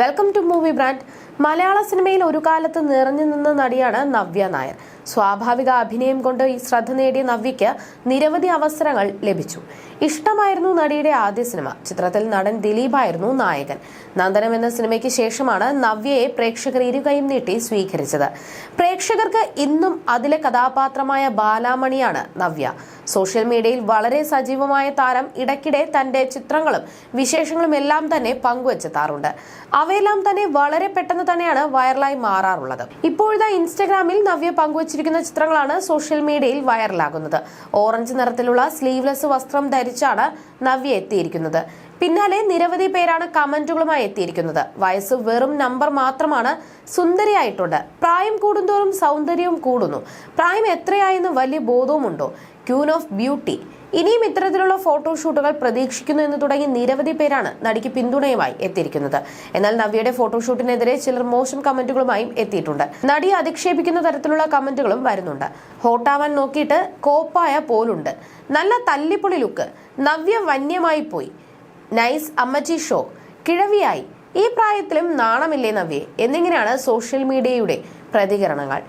Welcome to movie brand മലയാള സിനിമയിൽ ഒരു കാലത്ത് നിറഞ്ഞു നിന്ന നടിയാണ് നവ്യ നായർ. സ്വാഭാവിക അഭിനയം കൊണ്ട് ഈ ശ്രദ്ധ നേടിയ നവ്യയ്ക്ക് നിരവധി അവസരങ്ങൾ ലഭിച്ചു. ഇഷ്ടമായിരുന്നു നടിയുടെ ആദ്യ സിനിമ. ചിത്രത്തിൽ നടൻ ദിലീപായിരുന്നു നായകൻ. നന്ദനം എന്ന സിനിമയ്ക്ക് ശേഷമാണ് നവ്യയെ പ്രേക്ഷകർ ഇരുകൈയും നീട്ടി സ്വീകരിച്ചത്. പ്രേക്ഷകർക്ക് ഇന്നും അതിലെ കഥാപാത്രമായ ബാലാമണിയാണ് നവ്യ. സോഷ്യൽ മീഡിയയിൽ വളരെ സജീവമായ താരം ഇടയ്ക്കിടെ തന്റെ ചിത്രങ്ങളും വിശേഷങ്ങളും എല്ലാം തന്നെ പങ്കുവച്ചെത്താറുണ്ട്. അവയെല്ലാം തന്നെ വളരെ പെട്ടെന്ന് തന്നെയാണ് വൈറലായി മാറാറുള്ളത്. ഇപ്പോഴത്തെ ഇൻസ്റ്റഗ്രാമിൽ നവ്യ പങ്കുവച്ചിരിക്കുന്ന ചിത്രങ്ങളാണ് സോഷ്യൽ മീഡിയയിൽ വൈറലാകുന്നത്. ഓറഞ്ച് നിറത്തിലുള്ള സ്ലീവ്ലെസ് വസ്ത്രം ധരിച്ചാണ് നവ്യ എത്തിയിരിക്കുന്നത്. പിന്നാലെ നിരവധി പേരാണ് കമന്റുകളുമായി എത്തിയിരിക്കുന്നത്. വയസ്സ് വെറും നമ്പർ മാത്രമാണ് സുന്ദരിയായിട്ടുണ്ട്. പ്രായം കൂടുന്തോറും സൗന്ദര്യവും കൂടുന്നു. പ്രായം എത്രയായെന്ന് വലിയ ബോധവുമുണ്ടോ? Queen of beauty. ഇനിയും ഇത്തരത്തിലുള്ള ഫോട്ടോഷൂട്ടുകൾ പ്രതീക്ഷിക്കുന്നു എന്ന് തുടങ്ങി നിരവധി പേരാണ് നടിക്ക് പിന്തുണയുമായി എത്തിയിരിക്കുന്നത്. എന്നാൽ നവ്യയുടെ ഫോട്ടോഷൂട്ടിനെതിരെ ചിലർ മോശം കമന്റുകളുമായും എത്തിയിട്ടുണ്ട്. നടിയെ അധിക്ഷേപിക്കുന്ന തരത്തിലുള്ള കമന്റുകളും വരുന്നുണ്ട്. ഹോട്ടാവാൻ നോക്കിയിട്ട് കോപ്പായ പോലുണ്ട്. നല്ല തല്ലിപ്പൊളി ലുക്ക്. നവ്യ വന്യമായി പോയി. നൈസ് അമ്മച്ചി ഷോ. കിഴവിയായി. ഈ പ്രായത്തിലും നാണമില്ലേ നവ്യെ? എന്നിങ്ങനെയാണ് സോഷ്യൽ മീഡിയയുടെ പ്രതികരണങ്ങൾ.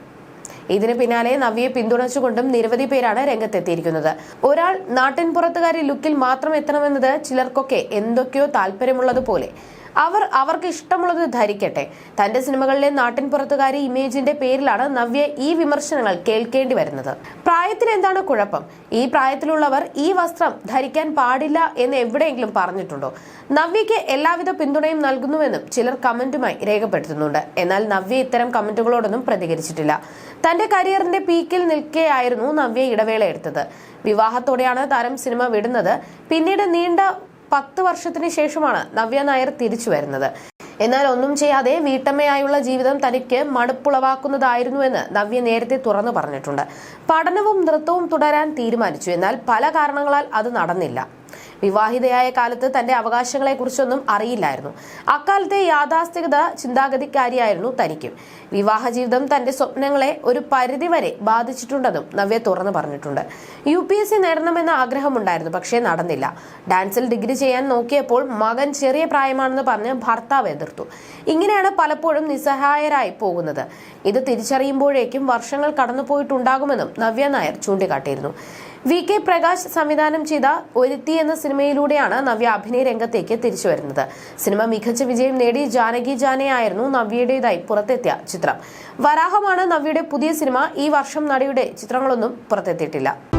ഇതിന് പിന്നാലെ നവ്യെ പിന്തുണച്ചുകൊണ്ടും നിരവധി പേരാണ് രംഗത്തെത്തിയിരിക്കുന്നത്. ഒരാൾ നാട്ടിൻ പുറത്തുകാരി ലുക്കിൽ മാത്രം എത്തണമെന്നത് ചിലർക്കൊക്കെ എന്തൊക്കെയോ താല്പര്യമുള്ളതുപോലെ. അവർ അവർക്ക് ഇഷ്ടമുള്ളത് ധരിക്കട്ടെ. തന്റെ സിനിമകളിലെ നാട്ടിൻ പുറത്തുകാരി ഇമേജിന്റെ പേരിലാണ് നവ്യ ഈ വിമർശനങ്ങൾ കേൾക്കേണ്ടി വരുന്നത്. പ്രായത്തിന് എന്താണ് കുഴപ്പം? ഈ പ്രായത്തിലുള്ളവർ ഈ വസ്ത്രം ധരിക്കാൻ പാടില്ല എന്ന് എവിടെയെങ്കിലും പറഞ്ഞിട്ടുണ്ടോ? നവ്യയ്ക്ക് എല്ലാവിധ പിന്തുണയും നൽകുന്നുവെന്നും ചിലർ കമന്റുമായി രേഖപ്പെടുത്തുന്നുണ്ട്. എന്നാൽ നവ്യ ഇത്തരം കമന്റുകളോടൊന്നും പ്രതികരിച്ചിട്ടില്ല. തന്റെ കരിയറിന്റെ പീക്കിൽ നിൽക്കെയായിരുന്നു നവ്യ ഇടവേള എടുത്തത് വിവാഹത്തോടെയാണ് താരം സിനിമ വിടുന്നത്. പിന്നീട് നീണ്ട പത്ത് വർഷത്തിന് ശേഷമാണ് നവ്യ നായർ തിരിച്ചു വരുന്നത്. എന്നാൽ ഒന്നും ചെയ്യാതെ വീട്ടമ്മയായുള്ള ജീവിതം തനിക്ക് മടുപ്പുളവാക്കുന്നതായിരുന്നുവെന്ന് നവ്യ നേരത്തെ തുറന്നു പറഞ്ഞിട്ടുണ്ട്. പഠനവും നൃത്തവും തുടരാൻ തീരുമാനിച്ചു. എന്നാൽ പല കാരണങ്ങളാൽ അത് നടന്നില്ല. വിവാഹിതയായ കാലത്ത് തന്റെ അവകാശങ്ങളെക്കുറിച്ചൊന്നും അറിയില്ലായിരുന്നു. അക്കാലത്തെ യാഥാസ്ഥികത ചിന്താഗതിക്കാരിയായിരുന്നു തനിക്കും. വിവാഹ ജീവിതം തന്റെ സ്വപ്നങ്ങളെ ഒരു പരിധിവരെ ബാധിച്ചിട്ടുണ്ടെന്നും നവ്യ തുറന്നു പറഞ്ഞിട്ടുണ്ട്. യു പി എസ് സി നേടണമെന്ന ആഗ്രഹമുണ്ടായിരുന്നു പക്ഷേ നടന്നില്ല. ഡാൻസിൽ ഡിഗ്രി ചെയ്യാൻ നോക്കിയപ്പോൾ മകൻ ചെറിയ പ്രായമാണെന്ന് പറഞ്ഞ് ഭർത്താവ് എതിർത്തു. ഇങ്ങനെയാണ് പലപ്പോഴും നിസ്സഹായരായി പോകുന്നത്. ഇത് തിരിച്ചറിയുമ്പോഴേക്കും വർഷങ്ങൾ കടന്നുപോയിട്ടുണ്ടാകുമെന്നും നവ്യ നായർ ചൂണ്ടിക്കാട്ടിയിരുന്നു. വി കെ പ്രകാശ് സംവിധാനം ചെയ്ത ഒരുത്തി എന്ന സിനിമയിലൂടെയാണ് നവ്യ അഭിനയ രംഗത്തേക്ക് തിരിച്ചു വരുന്നത്. സിനിമ മികച്ച വിജയം നേടി ജാനകി ജാനയായിരുന്നു നവ്യയുടേതായി പുറത്തെത്തിയ ചിത്രം. വരാഹമാണ് നവ്യയുടെ പുതിയ സിനിമ ഈ വർഷം നടിയുടെ ചിത്രങ്ങളൊന്നും പുറത്തെത്തിയിട്ടില്ല.